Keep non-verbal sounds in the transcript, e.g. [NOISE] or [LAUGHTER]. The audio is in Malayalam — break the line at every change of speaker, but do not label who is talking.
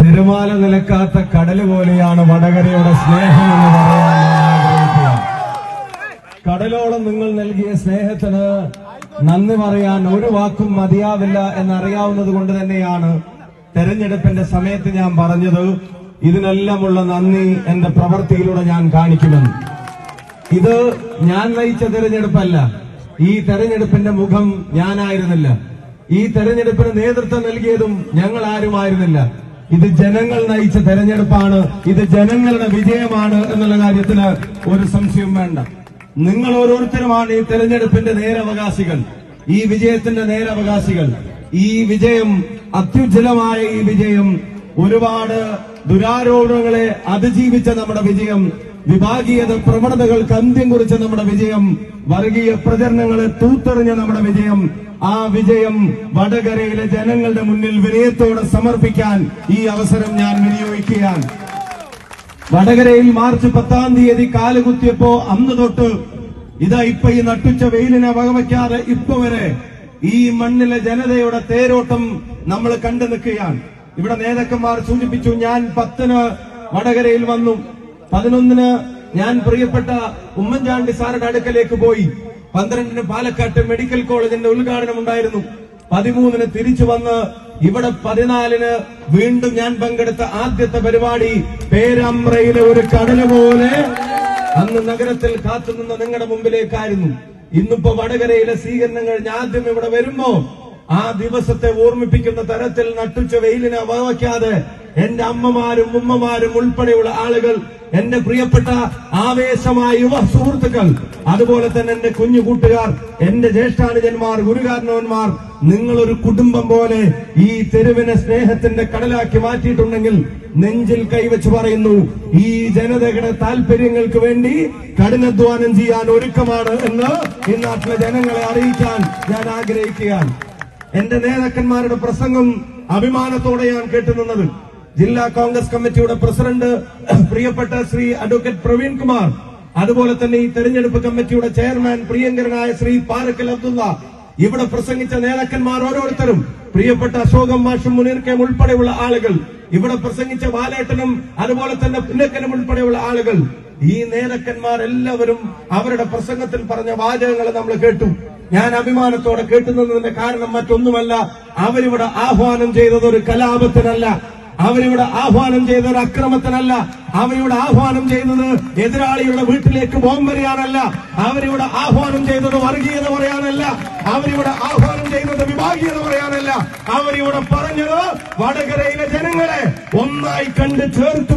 തിരമാല നിലക്കാത്ത കടൽ പോലെയാണ് വടകരയുടെ സ്നേഹം എന്ന് പറയാൻ കടലോളം നിങ്ങൾ നൽകിയ സ്നേഹത്തിന് നന്ദി പറയാൻ ഒരു വാക്കും മതിയാവില്ല എന്നറിയാവുന്നത് കൊണ്ട് തന്നെയാണ് തെരഞ്ഞെടുപ്പിന്റെ സമയത്ത് ഞാൻ പറഞ്ഞത്. ഇതിനെല്ലാമുള്ള നന്ദി എന്റെ പ്രവൃത്തിയിലൂടെ ഞാൻ കാണിക്കുമെന്ന്. ഇത് ഞാൻ നയിച്ച തെരഞ്ഞെടുപ്പല്ല. ഈ തെരഞ്ഞെടുപ്പിന്റെ മുഖം ഞാനായിരുന്നില്ല. ഈ തെരഞ്ഞെടുപ്പിന് നേതൃത്വം നൽകിയതും ഞങ്ങൾ ആരുമായിരുന്നില്ല ഇത് ജനങ്ങൾ നയിച്ച തെരഞ്ഞെടുപ്പാണ്. ഇത് ജനങ്ങളുടെ വിജയമാണ് എന്നുള്ള കാര്യത്തിന് ഒരു സംശയവും വേണ്ട. നിങ്ങൾ ഓരോരുത്തരുമാണ് ഈ തെരഞ്ഞെടുപ്പിന്റെ നേരവകാശികൾ. ഈ വിജയത്തിന്റെ നേരവകാശികൾ. ഈ വിജയം അത്യുജ്ജലമായ ഈ വിജയം ഒരുപാട് ദുരാരോപണങ്ങളെ അതിജീവിച്ച നമ്മുടെ വിജയം വിഭാഗീയത പ്രവണതകൾക്ക് അന്ത്യം കുറിച്ച നമ്മുടെ വിജയം വർഗീയ പ്രചരണങ്ങളെ തൂത്തെറിഞ്ഞ നമ്മുടെ വിജയം ആ വിജയം വടകരയിലെ ജനങ്ങളുടെ മുന്നിൽ വിനയത്തോടെ സമർപ്പിക്കാൻ ഈ അവസരം ഞാൻ വിനിയോഗിക്കുകയാണ്. വടകരയിൽ മാർച്ച് പത്താം തീയതി കാലുകുത്തിയപ്പോ അന്ന് തൊട്ട് ഇതാ ഇപ്പൊ ഈ നട്ടുച്ച വെയിലിനെ വകവയ്ക്കാതെ ഇപ്പൊ വരെ ഈ മണ്ണിലെ ജനതയുടെ തേരോട്ടം നമ്മൾ കണ്ടു നിൽക്കുകയാണ്. ഇവിടെ നേതാക്കന്മാർ സൂചിപ്പിച്ചു ഞാൻ പത്തിന് വടകരയിൽ വന്നു. പതിനൊന്നിന് ഞാൻ പ്രിയപ്പെട്ട ഉമ്മൻചാണ്ടി സാറിന്റെ അടുക്കലേക്ക് പോയി. പന്ത്രണ്ടിന് പാലക്കാട്ട് മെഡിക്കൽ കോളേജിന്റെ ഉദ്ഘാടനം ഉണ്ടായിരുന്നു. പതിമൂന്നിന് തിരിച്ചു വന്ന് ഇവിടെ പതിനാലിന് വീണ്ടും ഞാൻ പങ്കെടുത്ത ആദ്യത്തെ പരിപാടി പേരാമ്പ്രയിലെ ഒരു കടല പോലെ അന്ന് നഗരത്തിൽ കാത്തുനിന്ന നിങ്ങളുടെ മുമ്പിലേക്കായിരുന്നു. ഇന്നിപ്പോ വടകരയിലെ സ്വീകരണം കഴിഞ്ഞ് ആദ്യം ഇവിടെ വരുമ്പോ ആ ദിവസത്തെ ഓർമ്മിപ്പിക്കുന്ന തരത്തിൽ നട്ടുച്ച വെയിലിനെ വകവയ്ക്കാതെ എന്റെ അമ്മമാരും ഉമ്മമാരും ഉൾപ്പെടെയുള്ള ആളുകൾ എന്റെ പ്രിയപ്പെട്ട ആവേശമായ യുവ സുഹൃത്തുക്കൾ അതുപോലെ തന്നെ എന്റെ കുഞ്ഞു കൂട്ടുകാർ എന്റെ ജ്യേഷ്ഠാനുജന്മാർ ഗുരുകാരണവന്മാർ നിങ്ങളൊരു കുടുംബം പോലെ ഈ തെരുവിനെ സ്നേഹത്തിന്റെ കടലാക്കി മാറ്റിയിട്ടുണ്ടെങ്കിൽ നെഞ്ചിൽ കൈവച്ച് പറയുന്നു ഈ ജനതയുടെ താല്പര്യങ്ങൾക്ക് വേണ്ടി കഠിനാധ്വാനം ചെയ്യാൻ ഒരുക്കമാണ് എന്ന് ഈ നാട്ടിലെ ജനങ്ങളെ അറിയിക്കാൻ ഞാൻ ആഗ്രഹിക്കുകയാണ്. എന്റെ നേതാക്കന്മാരുടെ പ്രസംഗം അഭിമാനത്തോടെ ഞാൻ കേട്ടുനിന്നത്. ജില്ലാ കോൺഗ്രസ് കമ്മിറ്റിയുടെ പ്രസിഡന്റ് [CLEARS THROAT] പ്രിയപ്പെട്ട ശ്രീ അഡ്വക്കേറ്റ് പ്രവീൺ കുമാർ അതുപോലെ തന്നെ ഈ തെരഞ്ഞെടുപ്പ് കമ്മിറ്റിയുടെ ചെയർമാൻ പ്രിയങ്കരനായ ശ്രീ പാറക്കൽ അബ്ദുള്ള ഇവിടെ പ്രസംഗിച്ച നേതാക്കന്മാർ ഓരോരുത്തരും പ്രിയപ്പെട്ട അശോകം മാഷും മുനീർ കെയും ഉൾപ്പെടെയുള്ള ആളുകൾ ഇവിടെ പ്രസംഗിച്ച ബാലേട്ടനും അതുപോലെ തന്നെ പുന്നക്കനും ഉൾപ്പെടെയുള്ള ആളുകൾ ഈ നേതാക്കന്മാർ എല്ലാവരും അവരുടെ പ്രസംഗത്തിൽ പറഞ്ഞ വാചകങ്ങൾ നമ്മൾ കേട്ടു. ഞാൻ അഭിമാനത്തോടെ കേട്ടുന്നതിന്റെ കാരണം മറ്റൊന്നുമല്ല അവരിവിടെ ആഹ്വാനം ചെയ്തത് ഒരു കലാപത്തിനല്ല അവരിവിടെ ആഹ്വാനം ചെയ്ത ഒരു അക്രമത്തിനല്ല. അവരിവിടെ ആഹ്വാനം ചെയ്തത് എതിരാളികളുടെ വീട്ടിലേക്ക് ബോംബെറിയാനല്ല അവരിവിടെ ആഹ്വാനം ചെയ്തത് വർഗീയത പറയാനല്ല. അവരിവിടെ ആഹ്വാനം ചെയ്തത് വിഭാഗീയത പറയാനല്ല. അവരിവിടെ പറഞ്ഞത് വടകരയിലെ ജനങ്ങളെ ഒന്നായി കണ്ട് ചേർത്ത്